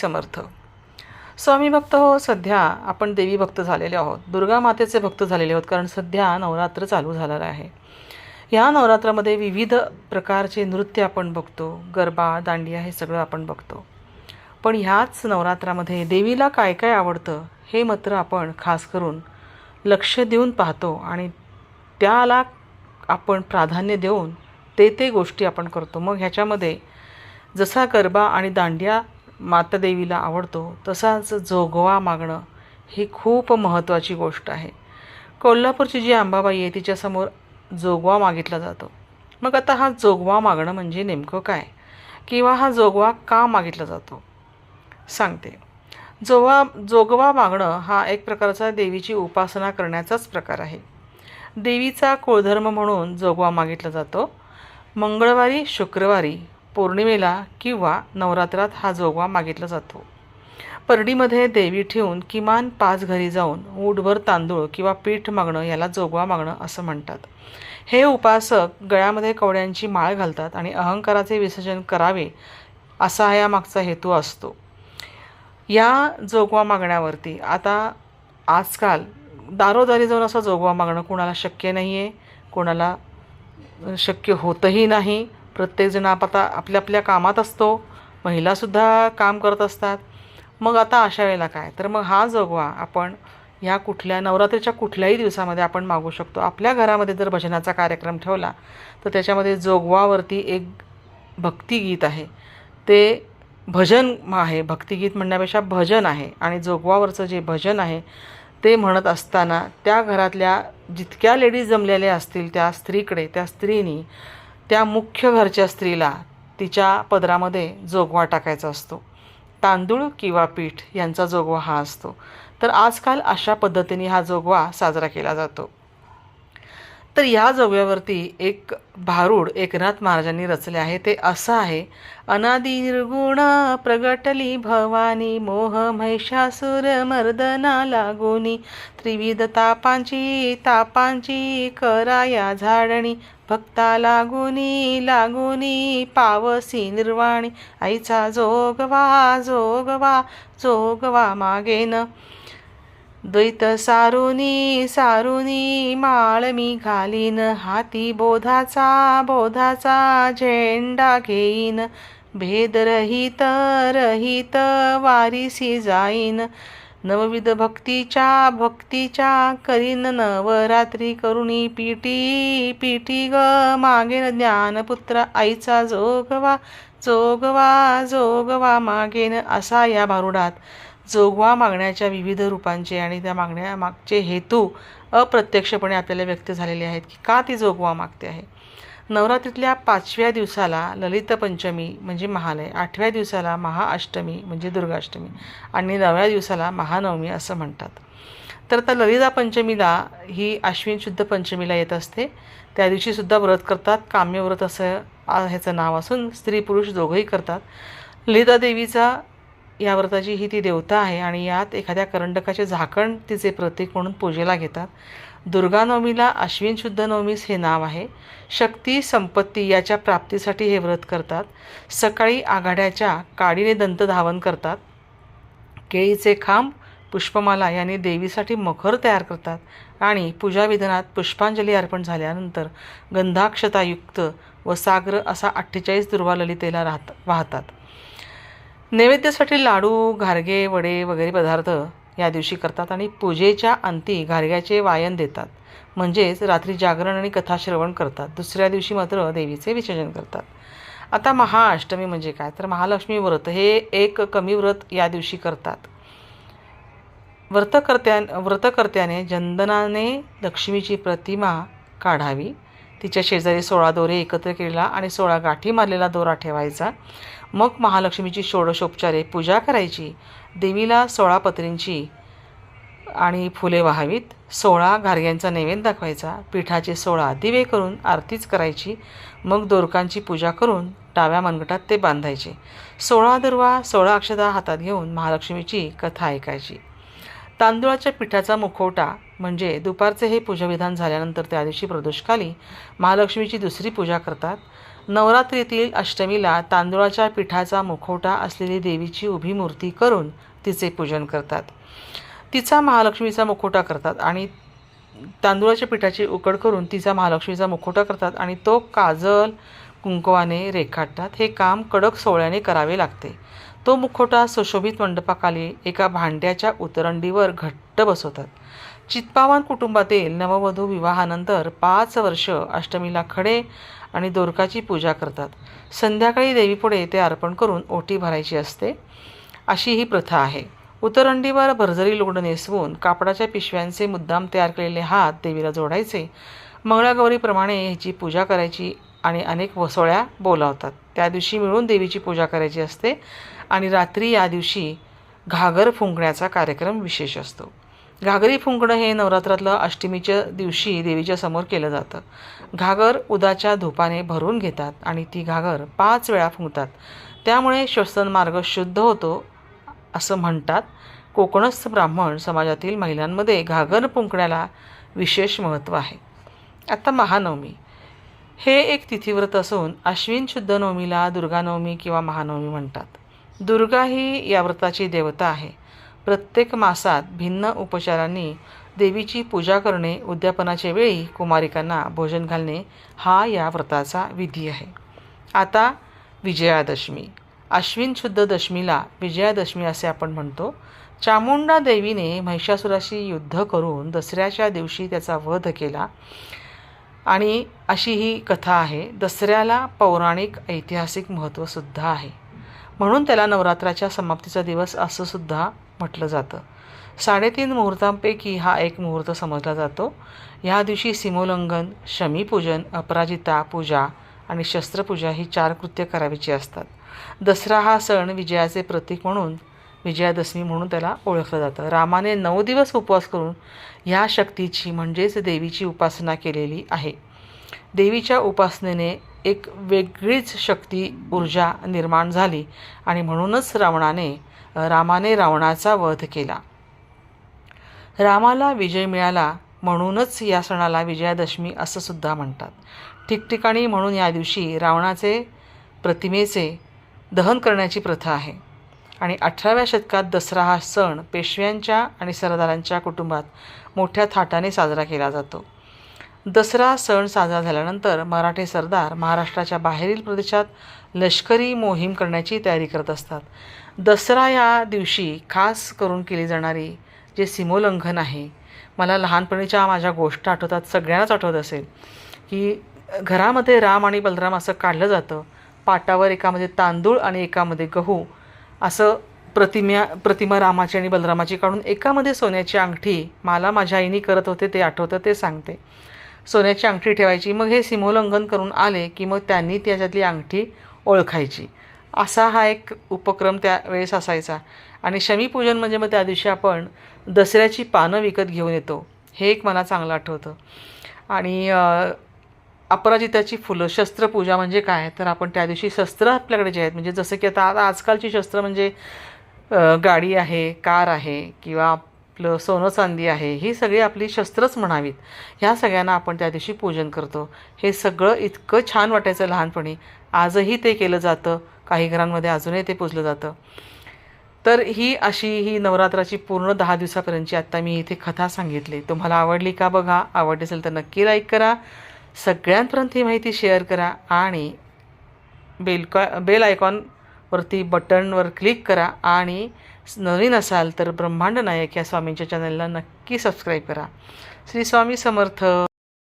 समर्थ. स्वामी भक्त हो सध्या आपण देवी भक्त झालेले आहोत. दुर्गा मातेचे भक्त झालेले आहोत कारण सध्या नवरात्र चालू झालेलं आहे. ह्या नवरात्रामध्ये विविध प्रकारचे नृत्य आपण बघतो. गरबा दांडिया हे सगळं आपण बघतो. पण ह्याच नवरात्रामध्ये देवीला काय काय आवडतं हे मात्र आपण खास करून लक्ष देऊन पाहतो आणि त्याला आपण प्राधान्य देऊन ते ते गोष्टी आपण करतो. मग ह्याच्यामध्ये जसा गरबा आणि दांडिया माता देवीला आवडतो तसाच जोगवा मागणं ही खूप महत्त्वाची गोष्ट आहे. कोल्हापूरची जी अंबाबाई आहे तिच्यासमोर जोगवा मागितला जातो. मग आता हा जोगवा मागणं म्हणजे नेमकं काय? किंवा हा जोगवा का मागितला जातो? सांगते. जोवा जोगवा मागणं हा एक प्रकारचा देवीची उपासना करण्याचाच प्रकार आहे. देवीचा कुळधर्म म्हणून जोगवा मागितला जातो. मंगळवारी शुक्रवारी पौर्णिमेला किंवा नवरात्रात हा जोगवा मागितला जातो. परडीमध्ये देवी ठेवून किमान पाच घरी जाऊन ऊटभर तांदूळ किंवा पीठ मागणं याला जोगवा मागणं असं म्हणतात. हे उपासक गळ्यामध्ये कवड्यांची माळ घालतात आणि अहंकाराचे विसर्जन करावे असा यामागचा हेतू असतो. या जोगवा मागण्यावरती आता आजकाल दारोदारी जाऊन असा जोगवा मागणं कोणाला शक्य नाही आहे कोणाला शक्य होतही नाही प्रत्येकजण आप आता आपल्या आपल्या कामात असतो. महिलासुद्धा काम करत असतात. मग आता अशा वेळेला काय? तर मग हा जोगवा आपण ह्या कुठल्या नवरात्रीच्या कुठल्याही दिवसामध्ये आपण मागू शकतो. आपल्या घरामध्ये जर भजनाचा कार्यक्रम ठेवला तर त्याच्यामध्ये जोगवावरती एक भक्तिगीत आहे. ते भजन आहे. भक्तिगीत म्हणण्यापेक्षा भजन आहे. आणि जोगवावरचं जे भजन आहे ते म्हणत असताना त्या घरातल्या जितक्या लेडीज जमलेल्या असतील त्या स्त्रीकडे त्या स्त्रीनी त्या मुख्य घरच्या स्त्रीला तिच्या पदरामध्ये जोगवा टाकायचा असतो. तांदूळ किंवा पीठ यांचा जोगवा हा असतो. तर आजकाल अशा पद्धतीने हा जोगवा साजरा केला जातो. तर या जोगव्यावरती एक भारूड एकनाथ महाराजांनी रचले आहे. ते असं आहे अनादि निर्गुण प्रगटली भवानी मोह महिषासुर मर्दना लागोनी त्रिविध तापांची तापांची कराया झाडणी भक्ता लागोनी लागोनी पावसी निर्वाणी आईचा जोगवा जोगवा जोगवा मागेन द्वैत सारुनी सारुनी माळ मी घालीन हाती बोधाचा बोधाचा झेंडा घेईन. भेद रहित रहित वारीसी जाईन. नवविध भक्तीच्या भक्तीच्या करीन नवरात्री करुणी पिटी पिटी ग मागेन ज्ञानपुत्र आईचा जोगवा जोगवा जोगवा मागेन असा या भारुडात. जोगवा मागण्याच्या विविध रूपांचे आणि त्या मागण्या मागचे हेतू अप्रत्यक्षपणे आपल्याला व्यक्त झालेले आहेत की का ती जोगवा मागते आहे? नवरात्रीतल्या पाचव्या दिवसाला ललित पंचमी म्हणजे महालय आठव्या दिवसाला महाअष्टमी म्हणजे दुर्गाष्टमी आणि नवव्या दिवसाला महानवमी असं म्हणतात. तर आता ललिता पंचमीला ही आश्विन शुद्ध पंचमीला येत असते. त्या दिवशीसुद्धा व्रत करतात. काम्यव्रत असं ह्याचं नाव असून स्त्री पुरुष दोघंही करतात. ललिता देवीचा या व्रताची ही ती देवता आहे आणि यात एखाद्या करंडकाचे झाकण तिचे प्रतीक म्हणून पूजेला घेतात. दुर्गानवमीला अश्विन शुद्ध नवमीस हे नाव आहे. शक्ती संपत्ती याच्या प्राप्तीसाठी हे व्रत करतात. सकाळी आघाड्याच्या काडीने दंत धावन करतात. केळीचे खांब पुष्पमाला यांनी देवीसाठी मखर तयार करतात आणि पूजाविधानात पुष्पांजली अर्पण झाल्यानंतर गंधाक्षतायुक्त व साग्र असा अठ्ठेचाळीस दुर्वा ललितेला राहत वाहतात. नैवेद्यासाठी लाडू घारगे वडे वगैरे पदार्थ या दिवशी करतात आणि पूजेच्या अंती घारग्याचे वायन देतात. म्हणजेच रात्री जागरण आणि कथाश्रवण करतात. दुसऱ्या दिवशी मात्र देवीचे विसर्जन करतात. आता महाअष्टमी म्हणजे काय? तर महालक्ष्मी व्रत हे एक कमी व्रत या दिवशी करतात. व्रतकर्त्या व्रतकर्त्याने चंदनाने लक्ष्मीची प्रतिमा काढावी. तिच्या शेजारी सोळा दोरे एकत्र केलेला आणि सोळा गाठी मारलेला दोरा ठेवायचा. मग महालक्ष्मीची षोडशोपचारे पूजा करायची. देवीला सोळा पत्रींची आणि फुले वाहावीत. सोळा घारग्यांचा नैवेद्य दाखवायचा. पिठाचे सोळा दिवे करून आरतीच करायची. मग दोरकांची पूजा करून डाव्या मनगटात ते बांधायचे. सोळा दुर्वा सोळा अक्षदा हातात घेऊन महालक्ष्मीची कथा ऐकायची. तांदुळाच्या पिठाचा मुखवटा म्हणजे दुपारचे हे पूजाविधान झाल्यानंतर त्या दिवशी प्रदोषकाली महालक्ष्मीची दुसरी पूजा करतात. नवरात्रीतील अष्टमीला तांदुळाच्या पिठाचा मुखवटा असलेली देवीची उभी मूर्ती करून तिचे पूजन करतात. तिचा महालक्ष्मीचा मुखवटा करतात आणि तांदूळाच्या पिठाची उकड करून तिचा महालक्ष्मीचा मुखवटा करतात आणि तो काजल कुंकवाने रेखाटतात. हे काम कडक सोहळ्याने करावे लागते. तो मुखवटा सुशोभित मंडपाखाली एका भांड्याच्या उतरंडीवर घट्ट बसवतात. चित्पावान कुटुंबातील नववधू विवाहानंतर पाच वर्ष अष्टमीला खडे आणि दोरकाची पूजा करतात. संध्याकाळी देवीपुढे ते अर्पण करून ओटी भरायची असते. अशी ही प्रथा आहे. उतरंडीवर भरजरी लुगडं नेसवून कापडाच्या पिशव्यांचे मुद्दाम तयार केलेले हात देवीला जोडायचे. मंगळागौरीप्रमाणे ह्याची पूजा करायची आणि अनेक वसोळ्या बोलावतात. त्या दिवशी मिळून देवीची पूजा करायची असते आणि रात्री या दिवशी घागर फुंकण्याचा कार्यक्रम विशेष असतो. घागरी फुंकणं हे नवरात्रातलं अष्टमीच्या दिवशी देवीच्या समोर केलं जातं. घागर उदाच्या धुपाने भरून घेतात आणि ती घागर पाच वेळा फुंकतात. त्यामुळे श्वसन मार्ग शुद्ध होतो असं म्हणतात कोकणस्थ ब्राह्मण समाजातील महिलांमध्ये घागर फुंकण्याला विशेष महत्त्व आहे. आता महानवमी. हे एक तिथिव्रत असून अश्विन शुद्ध नवमीला दुर्गानवमी किंवा महानवमी म्हणतात. दुर्गा ही या व्रताची देवता आहे. प्रत्येक मासात भिन्न उपचारांनी देवीची पूजा करणे उद्यापनाच्या वेळी कुमारिकांना भोजन घालणे हा या व्रताचा विधी आहे. आता विजयादशमी. अश्विन शुद्ध दशमीला विजयादशमी असे आपण म्हणतो. चामुंडा देवीने महिषासुराशी युद्ध करून दसऱ्याच्या दिवशी त्याचा वध केला. आणि अशी ही कथा आहे. दसऱ्याला पौराणिक ऐतिहासिक महत्त्वसुद्धा आहे. म्हणून त्याला नवरात्राच्या समाप्तीचा दिवस असंसुद्धा म्हटलं जातं. साडेतीन मुहूर्तांपैकी हा एक मुहूर्त समजला जातो. ह्या दिवशी सीमोल्लंघन शमीपूजन अपराजिता पूजा आणि शस्त्रपूजा ही चार कृत्य करावीची असतात. दसरा हा सण विजयाचे प्रतीक म्हणून विजयादशमी म्हणून त्याला ओळखलं जातं. रामाने नऊ दिवस उपवास करून ह्या शक्तीची म्हणजेच देवीची उपासना केलेली आहे. देवीच्या उपासनेने एक वेगळीच शक्ती ऊर्जा निर्माण झाली आणि म्हणूनच रावणाने रामाने रावणाचा वध केला. रामाला विजय मिळाला म्हणूनच या सणाला विजयादशमी असं सुद्धा म्हणतात. ठिकठिकाणी म्हणून या दिवशी रावणाचे प्रतिमेचे दहन करण्याची प्रथा आहे. आणि अठराव्या शतकात दसरा हा सण पेशव्यांच्या आणि सरदारांच्या कुटुंबात मोठ्या थाटाने साजरा केला जातो. दसरा सण साजरा झाल्यानंतर मराठे सरदार महाराष्ट्राच्या बाहेरील प्रदेशात लष्करी मोहीम करण्याची तयारी करत असतात. दसरा या दिवशी खास करून केली जाणारी जे सीमोल्लंघन आहे मला लहानपणीच्या माझ्या गोष्ट आठवतात सगळ्यांनाच आठवत असेल की घरामध्ये राम आणि बलराम असं काढलं जातं. पाटावर एकामध्ये तांदूळ आणि एकामध्ये गहू असं प्रतिम्या प्रतिमा रामाची आणि बलरामाची काढून एकामध्ये सोन्याची अंगठी मला माझ्या आईने करत होते ते आठवतं ते सांगते. सोन्याची अंगठी ठेवायची. मग हे सीमोल्लंघन करून आले की मग त्यांनी त्याच्यातली अंगठी ओळखायची. असा हा एक उपक्रम त्यावेळेस असायचा. आणि शमीपूजन म्हणजे मग त्या दिवशी आपण दसऱ्याची पानं विकत घेऊन येतो. हे एक मला चांगलं आठवतं. आणि अपराजिताची फुलं शस्त्रपूजा म्हणजे काय? तर आपण त्या दिवशी शस्त्र आपल्याकडे जे आहेत म्हणजे जसं की आता आता आजकालची शस्त्र म्हणजे गाडी आहे कार आहे किंवा आपलं सोनं चांदी आहे ही सगळी आपली शस्त्रच म्हणावीत. ह्या सगळ्यांना आपण त्या दिवशी पूजन करतो. हे सगळं इतकं छान वाटायचं लहानपणी. आजही ते केलं जातं. काही घरांमध्ये अजूनही ते पूजलं जातं. तर ही अशी ही नवरात्राची पूर्ण दहा दिवसापर्यंतची आत्ता मी इथे कथा सांगितली. तुम्हाला आवडली का बघा? आवडली असेल तर नक्की लाईक करा. सगळ्यांपर्यंत ही माहिती शेअर करा आणि बेलकॉ बेल आयकॉन वरती बटनवर क्लिक करा आणि नवीन असाल तर ब्रह्मांड नायक या स्वामींच्या चॅनलला नक्की सबस्क्राईब करा. श्री स्वामी समर्थ.